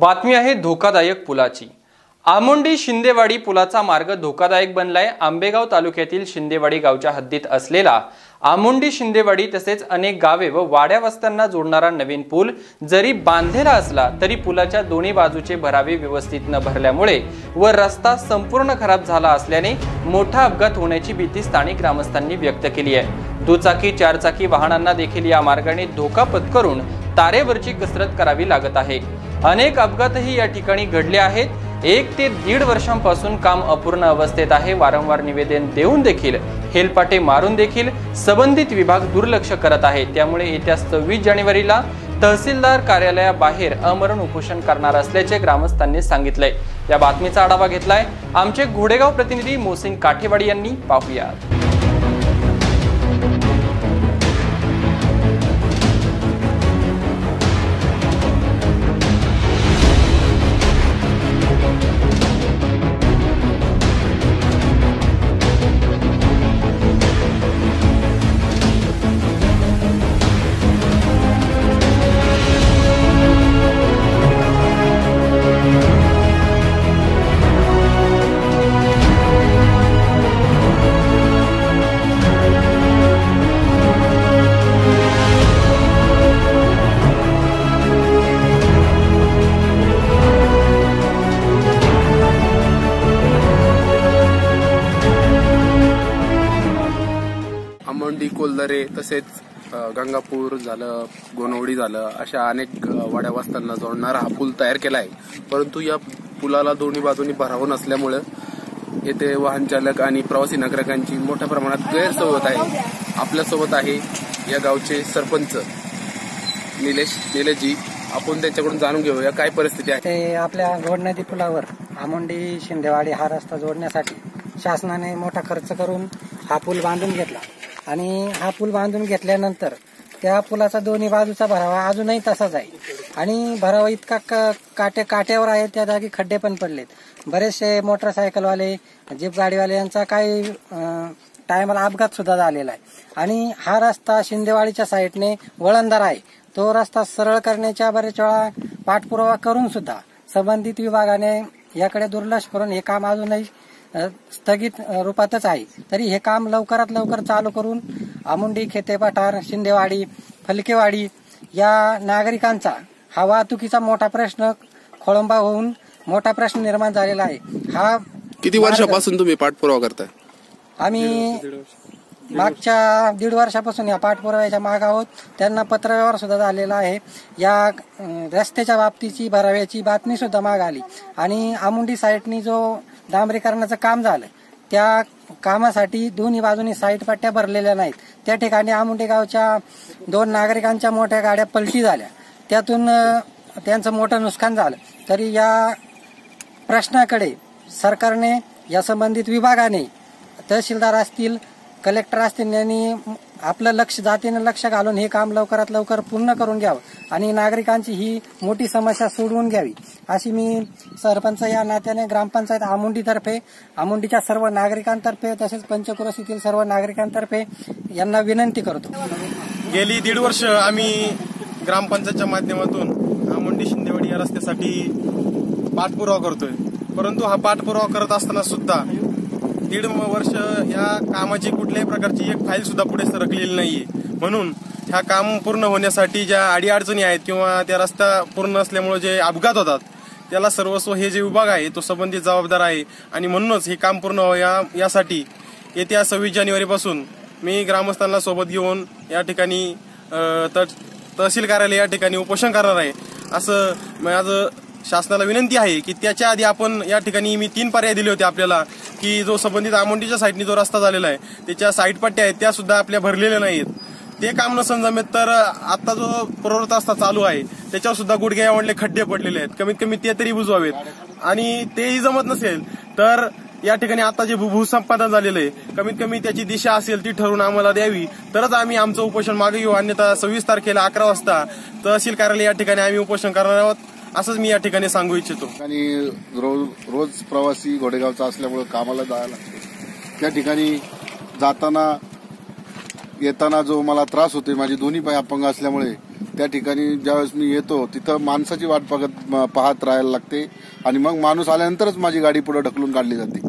बातमी आहे धोकादायक पुलाची. आमोंडी शिंदेवाडी पुलाचा मार्ग धोकादायक बनलाय. आंबेगाव तालुक्यातील शिंदेवाडी गावच्या हद्दीत असलेला आमोंडी शिंदेवाडी तसेच अनेक गावे व वाड्या वस्त्यांना जोडणारा नवीन पूल जरी बांधलेला असला तरी पुलाच्या दोन्ही बाजूचे भरावे व्यवस्थित न भरल्यामुळे व रस्ता संपूर्ण खराब झाला असल्याने मोठा अपघात होण्याची भीती स्थानिक ग्रामस्थांनी व्यक्त केली आहे. दुचाकी चारचाकी वाहनांना देखील या मार्गाने धोका पत्करून तारेवरची कसरत करावी लागत आहे. अनेक अपघातही या ठिकाणी घडले आहेत. एक ते दीड वर्षांपासून काम अपूर्ण अवस्थेत आहे. वारंवार निवेदन देऊन देखील हेलपाटे मारून देखील संबंधित विभाग दुर्लक्ष करत आहे. त्यामुळे येत्या सव्वीस जानेवारीला तहसीलदार कार्यालयाबाहेर अमरण उपोषण करणार असल्याचे ग्रामस्थांनी सांगितलंय. या बातमीचा आढावा घेतलाय आमचे घोडेगाव प्रतिनिधी मोसिन काठेवाडी यांनी. पाहुयात. आमोंडी तसेच गंगापूर झालं गोनवडी झालं अशा अनेक वाड्या वस्त्यांना जोडणारा हा पूल तयार केला आहे परंतु या पुलाला दोन्ही बाजूनी भराव नसल्यामुळं येथे वाहन चालक आणि प्रवासी नागरिकांची मोठ्या प्रमाणात गैरसोय होत आहे. आपल्यासोबत आहे या गावचे सरपंच निलेश निलेशजी. आपण त्यांच्याकडून जाणून घेऊया काय परिस्थिती आहे? ते आपल्या गोड नदी पुलावर आमोंडी शिंदेवाडी हा रस्ता जोडण्यासाठी शासनाने मोठा खर्च करून हा पूल बांधून घेतला. आणि हा पूल बांधून घेतल्यानंतर त्या पुलाचा दोन्ही बाजूचा भरावा अजूनही तसाच आहे. आणि भरावा इतका का काटे काट्यावर आहे त्या जागी खड्डे पण पडलेत. बरेचसे मोटरसायकलवाले जीप गाडीवाले यांचा काही टायमाला अपघात सुद्धा झालेला आहे. आणि हा रस्ता शिंदेवाडीच्या साईडने वळणदार आहे. तो रस्ता सरळ करण्याच्या बरेच वेळा पाठपुरावा करून सुद्धा संबंधित विभागाने याकडे दुर्लक्ष करून हे काम अजूनही स्थगित रूपातच आहे. तरी हे काम लवकरात लवकर चालू करून आमुंडी खेते पठार शिंदेवाडी फलकेवाडी या नागरिकांचा हा वाहतुकीचा मोठा प्रश्न खोळंबा होऊन मोठा प्रश्न निर्माण झालेला आहे. हा किती वर्षापासून तुम्ही पाठपुरावा करताय? आम्ही मागच्या दीड वर्षापासून या पाठपुराव्याच्या माग आहोत. त्यांना पत्रव्यवहार सुद्धा झालेला आहे. या रस्त्याच्या बाबतीची भराव्याची बातमी सुद्धा माग आली. आणि आमुंडी साईटनी जो डांबरीकरणाचं काम झालं. त्या कामासाठी दोन्ही बाजूनी साईट पट्ट्या भरलेल्या नाहीत. त्या ठिकाणी आमुंडे गावच्या दोन नागरिकांच्या मोठ्या गाड्या पलटी झाल्या. त्यातून त्यांचं मोठं नुकसान झालं. तरी या प्रश्नाकडे सरकारने या संबंधित विभागाने तहसीलदार असतील कलेक्टर असतील यांनी आपलं लक्ष जातीनं लक्ष घालून हे काम लवकरात लवकर पूर्ण करून घ्यावं आणि नागरिकांची ही मोठी समस्या सोडवून घ्यावी. अशी मी सरपंच या नात्याने ग्रामपंचायत आमुंडीतर्फे आमुंडीच्या सर्व नागरिकांतर्फे तसेच पंचक्रोशीतील सर्व नागरिकांतर्फे यांना विनंती करतो. गेली दीड वर्ष आम्ही ग्रामपंचायतच्या माध्यमातून आमुंडी शिंदेवाडी या रस्त्यासाठी पाठपुरावा करतोय. परंतु हा पाठपुरावा करत असताना सुद्धा दीड वर्ष या कामाची कुठल्याही प्रकारची एक फाईल सुद्धा पुढे सरकलेली नाहीये. म्हणून ह्या काम पूर्ण होण्यासाठी ज्या अडीअडचणी आहेत किंवा त्या रस्ता पूर्ण असल्यामुळे जे अपघात होतात त्याला सर्वस्व हे जे विभाग आहे तो संबंधित जबाबदार आहे. आणि म्हणूनच हे काम पूर्ण व्हावया यासाठी येत्या सव्वीस जानेवारीपासून मी ग्रामस्थांना सोबत घेऊन या ठिकाणी त- तहसील कार्यालय या ठिकाणी उपोषण करणार आहे. असं माझं शासनाला विनंती आहे की त्याच्या आधी आपण या ठिकाणी मी तीन पर्याय दिले होते आपल्याला की जो संबंधित आमोंडीच्या साईडनी जो रस्ता झालेला आहे त्याच्या साईड पट्ट्या आहेत त्या सुद्धा आपल्या भरलेल्या नाहीत ते काम नसन जमेत तर आता जो प्रवृत्त असता चालू आहे त्याच्यावर सुद्धा गुडघ्यावडले खड्डे पडलेले आहेत. कमीत कमी ते तरी बुजवावेत. आणि तेही जमत नसेल तर या ठिकाणी आता जे भूसंपादन झालेलं आहे कमीत कमी त्याची दिशा असेल ती ठरवून आम्हाला द्यावी. तरच आम्ही आमचं उपोषण मागे घेऊ. अन्यथा सव्वीस तारखेला अकरा वाजता तहसील कार्यालय या ठिकाणी आम्ही उपोषण करणार आहोत. असंच मी या ठिकाणी सांगू इच्छितो. आणि रोज रोज प्रवासी घोडेगावचा असल्यामुळं कामाला जायला लागते. त्या ठिकाणी जाताना येताना जो मला त्रास होतोय माझे दोन्ही पाय अपंग असल्यामुळे त्या ठिकाणी ज्यावेळेस मी येतो तिथं माणसाची वाट बघत पाहत राहायला लागते. आणि मग माणूस आल्यानंतरच माझी गाडी पुढे ढकलून काढली जाते.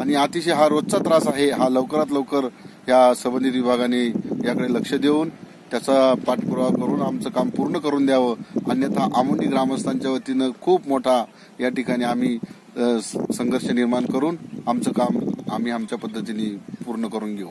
आणि अतिशय हा रोजचा त्रास आहे हा लवकरात लवकर या संबंधित विभागाने याकडे लक्ष देऊन त्याचा पाठपुरावा करून आमचं काम पूर्ण करून द्यावं. अन्यथा आमोनी ग्रामस्थांच्या वतीनं खूप मोठा या ठिकाणी आम्ही संघर्ष निर्माण करून आमचं काम आम्ही आमच्या पद्धतीने पूर्ण करून घेऊ.